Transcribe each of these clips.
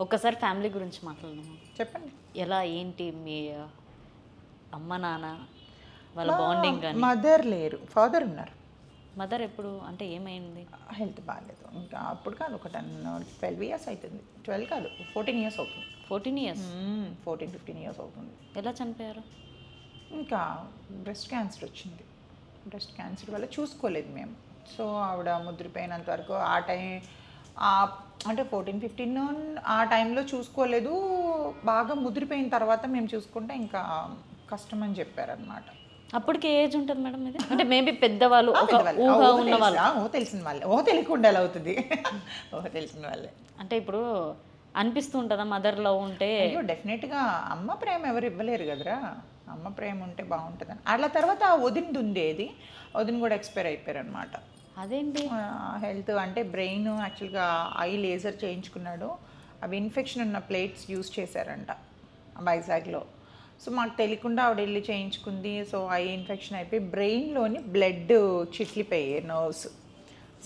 ఒక్కసారి ఫ్యామిలీ గురించి మాట్లాడదాం చెప్పండి. ఎలా ఏంటి మీ అమ్మ నాన్న వాళ్ళ బాండింగ్ మదర్ లేరు ఫాదర్ ఉన్నారు. మదర్ ఎప్పుడు అంటే ఏమైంది? హెల్త్ బాగాలేదు. ఇంకా అప్పుడు కాదు ఒక టెన్ ట్వెల్వ్ ఇయర్స్ అవుతుంది ట్వెల్వ్ కాదు ఫోర్టీన్ ఇయర్స్ అవుతుంది. Fourteen years? Fourteen fifteen years అవుతుంది. ఎలా చనిపోయారు? ఇంకా బ్రెస్ట్ క్యాన్సర్ వచ్చింది. బ్రెస్ట్ క్యాన్సర్ వల్ల చూసుకోలేదు మేము. సో ఆవిడ ముద్రిపోయినంత వరకు ఆ టైం అంటే ఫోర్టీన్ ఫిఫ్టీన్ ఆ టైంలో చూసుకోలేదు. బాగా ముదిరిపోయిన తర్వాత మేము చూసుకుంటే ఇంకా కష్టం అని చెప్పారనమాట అప్పటికి ఏజ్ ఉంటుంది మేడం ఇది? అంటే మేబీ పెద్దవాళ్ళు ఒక ఊహ ఉన్న వాళ్ళు. ఓ తెలిసిన వాళ్ళే. ఓ తెలియకుండా ఎలా అవుతుంది? ఓ తెలిసిన వాళ్ళే. అంటే ఇప్పుడు అనిపిస్తూ ఉంటుందా మదర్ లవ్ ఉంటే? అయ్యో డెఫినెట్గా అమ్మ ప్రేమ ఎవరు ఇవ్వలేరు కదరా? అమ్మ ప్రేమ ఉంటే బాగుంటుందని. అట్లా తర్వాత ఆ వదినది ఉండేది వదిన కూడా ఎక్స్పైర్ అయిపోయారు అనమాట అదేంటి? హెల్త్ అంటే బ్రెయిన్ యాక్చువల్గా ఐ లేజర్ చేయించుకున్నాడు. అవి ఇన్ఫెక్షన్ ఉన్న ప్లేట్స్ యూజ్ చేశారంట వైజాగ్లో. సో మాకు తెలియకుండా ఆవిడ వెళ్ళి చేయించుకుంది. సో ఐ ఇన్ఫెక్షన్ అయిపోయి బ్రెయిన్లోని బ్లడ్ చిట్లిపోయాయి నర్వ్స్.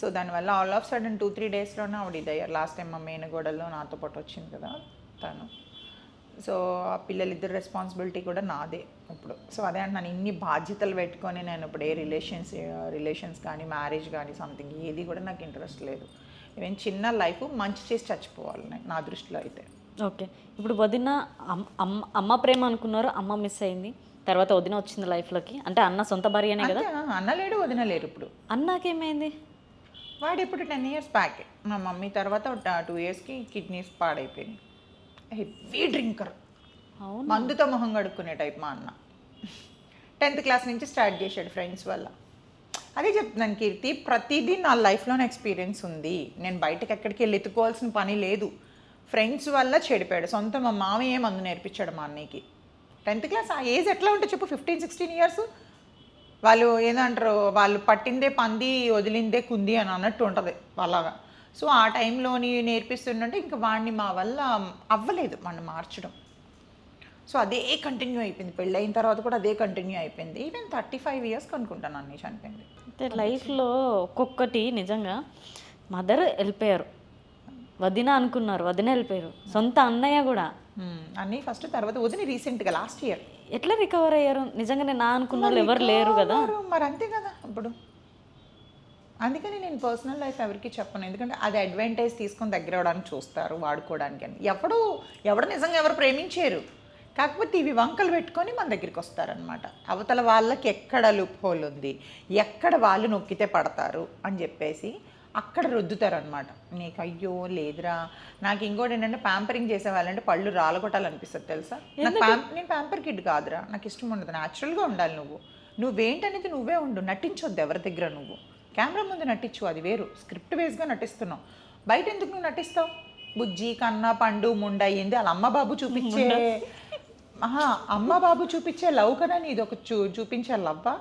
సో దానివల్ల all of sudden two three డేస్లోనే ఆవిడ ఇదయ్యారు. లాస్ట్ టైం మా మేనగోడలో నాతో పాటు వచ్చింది కదా తను. సో ఆ పిల్లలిద్దరు రెస్పాన్సిబిలిటీ కూడా నాదే ఇప్పుడు. సో అదే అంటున్నాను ఇన్ని బాధ్యతలు పెట్టుకొని నేను ఇప్పుడు ఏ రిలేషన్స్ రిలేషన్స్ కానీ మ్యారేజ్ కానీ సంథింగ్ ఏది కూడా నాకు ఇంట్రెస్ట్ లేదు. ఈవెన్ చిన్న లైఫ్ మంచి చేసి చచ్చిపోవాలి నేను నా దృష్టిలో అయితే. ఓకే. ఇప్పుడు వదిన అమ్- అమ్మ అమ్మ ప్రేమ అనుకున్నారు అమ్మ మిస్ అయింది. తర్వాత వదిన వచ్చింది లైఫ్లోకి అంటే అన్న సొంత భార్యనే కదా? అంతే, అన్నలేడు వదినలేరు ఇప్పుడు. అన్నకేమైంది వాడు ఇప్పుడు టెన్ ఇయర్స్ బ్యాక్ మా మమ్మీ తర్వాత టూ ఇయర్స్కి కిడ్నీస్ పాడైపోయినాయి. Heavy drinker. అవును? మందుతో మొహం కడుక్కునే టైప్ మా అన్న. టెన్త్ క్లాస్ నుంచి స్టార్ట్ చేశాడు ఫ్రెండ్స్ వల్ల. అదే చెప్తున్నాను కీర్తి ప్రతిదీ నా లైఫ్లోనే ఎక్స్పీరియన్స్ ఉంది. నేను బయటకు ఎక్కడికి వెళ్ళి ఎత్తుకోవాల్సిన పని లేదు. ఫ్రెండ్స్ వల్ల చెడిపోయాడు. సొంత మా మామయ్య మందు నేర్పించాడు మా అన్నయ్యకి. టెన్త్ క్లాస్ ఆ ఏజ్ ఎట్లా ఉంటుంది చెప్పు ఫిఫ్టీన్ సిక్స్టీన్ ఇయర్స్? వాళ్ళు ఏందంటారు వాళ్ళు పట్టిందే పంది వదిలిందే కుంది అని అన్నట్టు ఉంటుంది అలాగా సో ఆ టైంలోని నేర్పిస్తుంటే ఇంకా వాడిని మా వల్ల అవ్వలేదు వాడిని మార్చడం. సో అదే కంటిన్యూ అయిపోయింది. పెళ్ళి అయిన తర్వాత కూడా అదే కంటిన్యూ అయిపోయింది. ఈవెన్ థర్టీ ఫైవ్ ఇయర్స్కి అనుకుంటాను అన్నీ చనిపోయింది. అంటే లైఫ్లో ఒక్కొక్కటి నిజంగా మదర్ వెళ్ళిపోయారు వదిన అనుకున్నారు వదిన వెళ్ళిపోయారు సొంత అన్నయ్య కూడా. అన్నీ ఫస్ట్ తర్వాత వదిలి రీసెంట్గా లాస్ట్ ఇయర్. ఎట్లా రికవర్ అయ్యారు? నిజంగానే నా అనుకున్న వాళ్ళు ఎవరు లేరు కదా. మరి అంతే కదా. ఇప్పుడు అందుకని నేను పర్సనల్ లైఫ్ ఎవరికి చెప్పను. ఎందుకంటే అది అడ్వాంటేజ్ తీసుకొని దగ్గర అవడానికి చూస్తారు వాడుకోవడానికి అని. ఎవడు ఎవడు నిజంగా ఎవరు ప్రేమించారు. కాకపోతే ఇవి వంకలు పెట్టుకొని మన దగ్గరికి వస్తారనమాట అవతల వాళ్ళకి ఎక్కడ లుప్ హోల్ ఉంది ఎక్కడ వాళ్ళు నొక్కితే పడతారు అని చెప్పేసి అక్కడ రుద్దుతారనమాట నీకు అయ్యో లేదురా. నాకు ఇంకోటి ఏంటంటే ప్యాంపరింగ్ చేసే వాళ్ళంటే పళ్ళు రాలగొట్టాలనిపిస్తుంది తెలుసా? నాకు నేను ప్యాంపర్ కిడ్ కాదురా. నాకు ఇష్టం ఉండదు. న్యాచురల్గా ఉండాలి నువ్వు. నువ్వేంటనేది నువ్వే ఉండు. నటించొద్దు ఎవరి దగ్గర నువ్వు. కెమెరా ముందు నటించు అది వేరు. స్క్రిప్ట్ వేస్గా నటిస్తున్నావు. బయట ఎందుకు నువ్వు నటిస్తావు? బుజ్జి కన్న పండు ముండ అయ్యింది. వాళ్ళ అమ్మ బాబు చూపించే అమ్మ బాబు చూపించే లవ్ కదా నీది? ఒక చూ చూపించే లవ్వా?